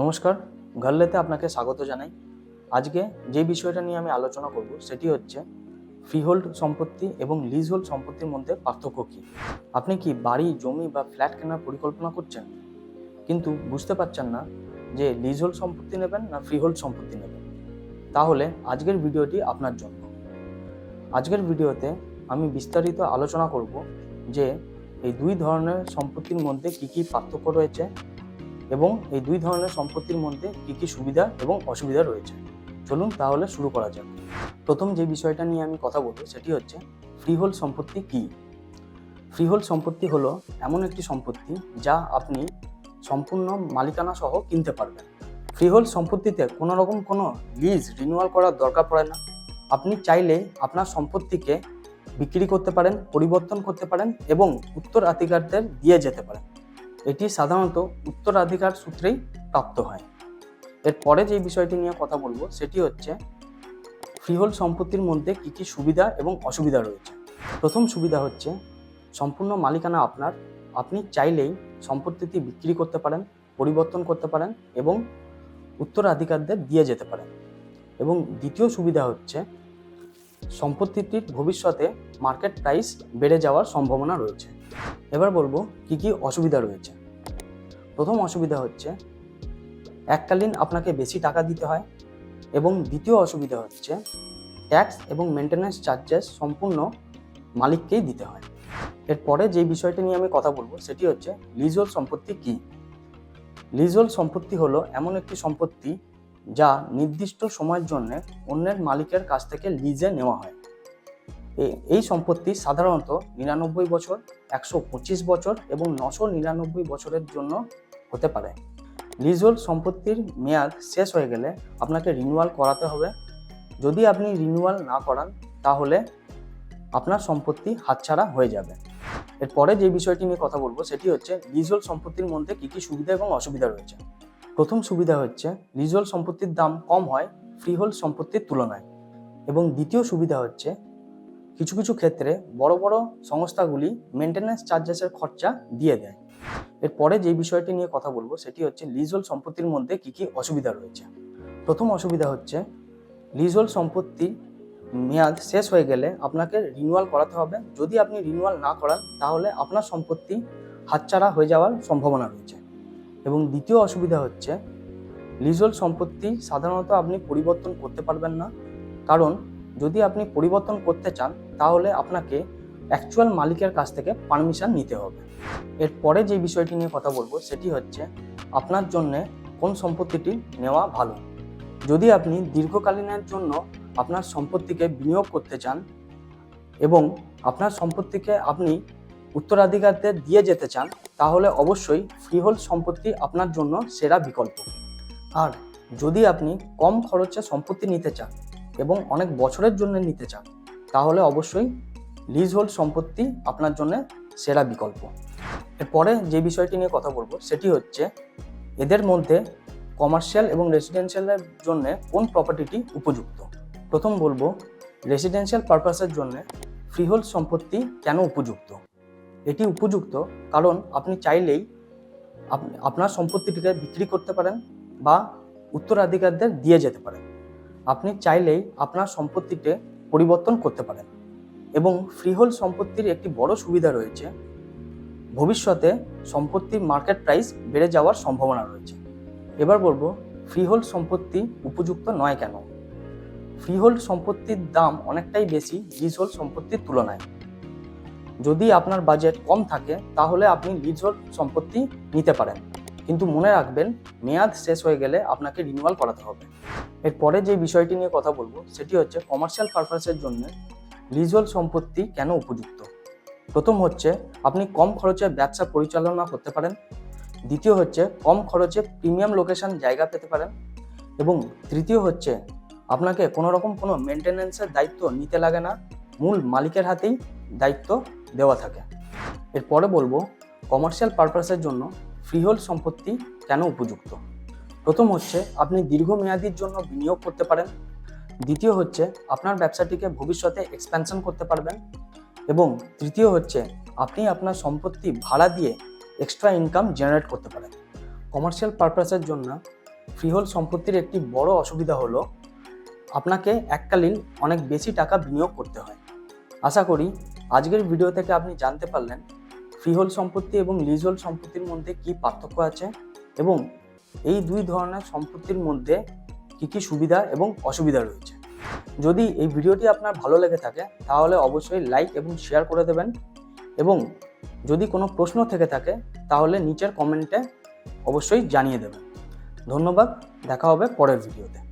নমস্কার গার্লেতে আপনাকে স্বাগত জানাই। আজকে যে বিষয়টা নিয়ে আমি আলোচনা করব সেটি হচ্ছে ফ্রিহোল্ড সম্পত্তি এবং লিজহোল্ড সম্পত্তির মধ্যে পার্থক্য কী? আপনি কি বাড়ি, জমি বা ফ্ল্যাট কেনার পরিকল্পনা করছেন? কিন্তু বুঝতে পারছেন না যে লিজহোল্ড সম্পত্তি নেবেন না ফ্রিহোল্ড সম্পত্তি নেবেন। তাহলে আজকের ভিডিওটি আপনার জন্য। আজকের ভিডিওতে আমি বিস্তারিত আলোচনা করব যে এই দুই ধরনের সম্পত্তির মধ্যে কী কী পার্থক্য রয়েছে এবং এই দুই ধরনের সম্পত্তির মধ্যে কী কী সুবিধা এবং অসুবিধা রয়েছে? চলুন তাহলে শুরু করা যাক। প্রথম যে বিষয়টা নিয়ে আমি কথা বলব সেটি হচ্ছে ফ্রিহোল্ড সম্পত্তি কী? ফ্রিহোল্ড সম্পত্তি হলো এমন একটি সম্পত্তি যা আপনি সম্পূর্ণ মালিকানা সহ কিনতে পারবেন। ফ্রিহোল্ড সম্পত্তিতে কোনো রকম কোনো লিজ রিনিউয়াল করার দরকার পড়ে না। আপনি চাইলে আপনার সম্পত্তিকে বিক্রি করতে পারেন, পরিবর্তন করতে পারেন এবং উত্তরাধিকারদের দিয়ে যেতে পারেন। এটি সাধারণত উত্তরাধিকার সূত্রেই প্রাপ্ত হয়। এরপরে যে বিষয়টি নিয়ে কথা বলব, সেটি হচ্ছে ফ্রিহোল্ড সম্পত্তির মধ্যে কী কী সুবিধা এবং অসুবিধা রয়েছে। প্রথম সুবিধা হচ্ছে, সম্পূর্ণ মালিকানা আপনার। আপনি চাইলেই সম্পত্তিটি বিক্রি করতে পারেন, পরিবর্তন করতে পারেন এবং উত্তরাধিকারদের দিয়ে যেতে পারেন। এবং দ্বিতীয় সুবিধা হচ্ছে, সম্পত্তিটির ভবিষ্যতে মার্কেট প্রাইস বেড়ে যাওয়ার সম্ভাবনা রয়েছে। এবার বলব কি কি অসুবিধা রয়েছে। প্রথম অসুবিধা হচ্ছে, এককালীন আপনাকে বেশি টাকা দিতে হয় এবং দ্বিতীয় অসুবিধা হচ্ছে ট্যাক্স এবং মেনটেন্যান্স চার্জেস সম্পূর্ণ মালিককেই দিতে হয়। এরপরে যে বিষয়টি নিয়ে আমি কথা বলব সেটি হচ্ছে লিজল সম্পত্তি কি? লিজল সম্পত্তি হলো এমন একটি সম্পত্তি যা নির্দিষ্ট সময়ের জন্য অন্যের মালিকের কাছ থেকে লিজে নেওয়া হয়। এই সম্পত্তি সাধারণত নিরানব্বই বছর, একশো পঁচিশ বছর এবং নশো নিরানব্বই বছরের জন্য হতে পারে। লিজহোল্ড সম্পত্তির মেয়াদ শেষ হয়ে গেলে আপনাকে রিনিউয়াল করাতে হবে। যদি আপনি রিনিউয়াল না করান, তাহলে আপনার সম্পত্তি হাতছাড়া হয়ে যাবে। এরপরে যে বিষয়টি নিয়ে কথা বলব, সেটি হচ্ছে লিজহোল্ড সম্পত্তির মধ্যে কী কী সুবিধা এবং অসুবিধা রয়েছে। প্রথম সুবিধা হচ্ছে লিজহোল্ড সম্পত্তির দাম কম হয় ফ্রিহোল্ড সম্পত্তির তুলনায়। এবং দ্বিতীয় সুবিধা হচ্ছে কিছু কিছু ক্ষেত্রে বড় বড় সংস্থাগুলি মেনটেন্যান্স চার্জেসের খরচা দিয়ে দেয়। এরপরে যে বিষয়টি নিয়ে কথা বলব, সেটি হচ্ছে লিজহোল্ড সম্পত্তির মধ্যে কী কী অসুবিধা রয়েছে। প্রথম অসুবিধা হচ্ছে লিজহোল্ড সম্পত্তি মেয়াদ শেষ হয়ে গেলে আপনাকে রিনিউয়াল করাতে হবে। যদি আপনি রিনিউয়াল না করান, তাহলে আপনার সম্পত্তি হাতছাড়া হয়ে যাওয়ার সম্ভাবনা রয়েছে। এবং দ্বিতীয় অসুবিধা হচ্ছে লিজহোল্ড সম্পত্তি সাধারণত আপনি পরিবর্তন করতে পারবেন না। কারণ যদি আপনি পরিবর্তন করতে চান, তাহলে আপনাকে অ্যাকচুয়াল মালিকের কাছ থেকে পারমিশন নিতে হবে। এরপরে যে বিষয়টি নিয়ে কথা বলব, সেটি হচ্ছে আপনার জন্য কোন সম্পত্তিটি নেওয়া ভালো। যদি আপনি দীর্ঘকালীনের জন্য আপনার সম্পত্তিকে বিনিয়োগ করতে চান এবং আপনার সম্পত্তিকে আপনি উত্তরাধিকারদের দিয়ে যেতে চান, তাহলে অবশ্যই ফ্রিহোল্ড সম্পত্তি আপনার জন্য সেরা বিকল্প। আর যদি আপনি কম খরচে সম্পত্তি নিতে চান এবং অনেক বছরের জন্য নিতে চান, তাহলে অবশ্যই লিজ হোল্ড সম্পত্তি আপনার জন্য সেরা বিকল্প। এরপরে যে বিষয়টি নিয়ে কথা বলব, সেটি হচ্ছে এদের মধ্যে কমার্শিয়াল এবং রেসিডেন্সিয়ালের জন্য কোন প্রপার্টিটি উপযুক্ত? প্রথম বলব রেসিডেন্সিয়াল পারপাসের জন্য ফ্রিহোল্ড সম্পত্তি কেন উপযুক্ত? এটি উপযুক্ত কারণ আপনি চাইলেই আপনার সম্পত্তিটিকে বিক্রি করতে পারেন বা উত্তরাধিকারদের দিয়ে যেতে পারেন। আপনি চাইলেই আপনার সম্পত্তিতে পরিবর্তন করতে পারেন। এবং ফ্রিহোল্ড সম্পত্তির একটি বড় সুবিধা রয়েছে। ভবিষ্যতে সম্পত্তির মার্কেট প্রাইস বেড়ে যাওয়ার সম্ভাবনা রয়েছে। এবার বলব, ফ্রিহোল্ড সম্পত্তি উপযুক্ত নয় কেন? ফ্রিহোল্ড সম্পত্তির দাম অনেকটাই বেশি লিজহোল্ড সম্পত্তির তুলনায়। যদি আপনার বাজেট কম থাকে, তাহলে আপনি লিজহোল্ড সম্পত্তি নিতে পারেন। কিন্তু মনে রাখবেন, মেয়াদ শেষ হয়ে গেলে আপনাকে রিনিউয়াল করাতে হবে। এরপরে যে বিষয়টি নিয়ে কথা বলব, সেটি হচ্ছে কমার্শিয়াল পারপাসের জন্য লিজুয়াল সম্পত্তি কেন উপযুক্ত? প্রথম হচ্ছে, আপনি কম খরচে ব্যবসা পরিচালনা করতে পারেন। দ্বিতীয় হচ্ছে, কম খরচে প্রিমিয়াম লোকেশন জায়গা পেতে পারেন। এবং তৃতীয় হচ্ছে, আপনাকে কোনো রকম কোনো মেনটেন্যান্সের দায়িত্ব নিতে লাগে না। মূল মালিকের হাতেই দায়িত্ব দেওয়া থাকে। এরপরে বলব কমার্শিয়াল পারপাসের জন্য ফ্রিহোল্ড সম্পত্তি কেন উপযুক্ত? প্রথম হচ্ছে, আপনি দীর্ঘমেয়াদীর জন্য বিনিয়োগ করতে পারেন। দ্বিতীয় হচ্ছে, আপনার ব্যবসাটিকে ভবিষ্যতে এক্সপ্যানশন করতে পারবেন। এবং তৃতীয় হচ্ছে, আপনি আপনার সম্পত্তি ভাড়া দিয়ে এক্সট্রা ইনকাম জেনারেট করতে পারেন। কমার্শিয়াল পারপাসের জন্য ফ্রিহোল্ড সম্পত্তির একটি বড় অসুবিধা হলো, আপনাকে এককালীন অনেক বেশি টাকা বিনিয়োগ করতে হয়। আশা করি, আজকের ভিডিও থেকে আপনি জানতে পারলেন ফ্রিহোল্ড সম্পত্তি এবং লিজহোল্ড সম্পত্তির মধ্যে কি পার্থক্য আছে? এবং এই দুই ধরনের সম্পত্তির মধ্যে কি কি সুবিধা এবং অসুবিধা রয়েছে? যদি এই ভিডিওটি আপনার ভালো লেগে থাকে, তাহলে অবশ্যই লাইক এবং শেয়ার করে দেবেন। এবং যদি কোনো প্রশ্ন থেকে থাকে, তাহলে নিচের কমেন্টে অবশ্যই জানিয়ে দেবেন। ধন্যবাদ, দেখা হবে পরের ভিডিওতে।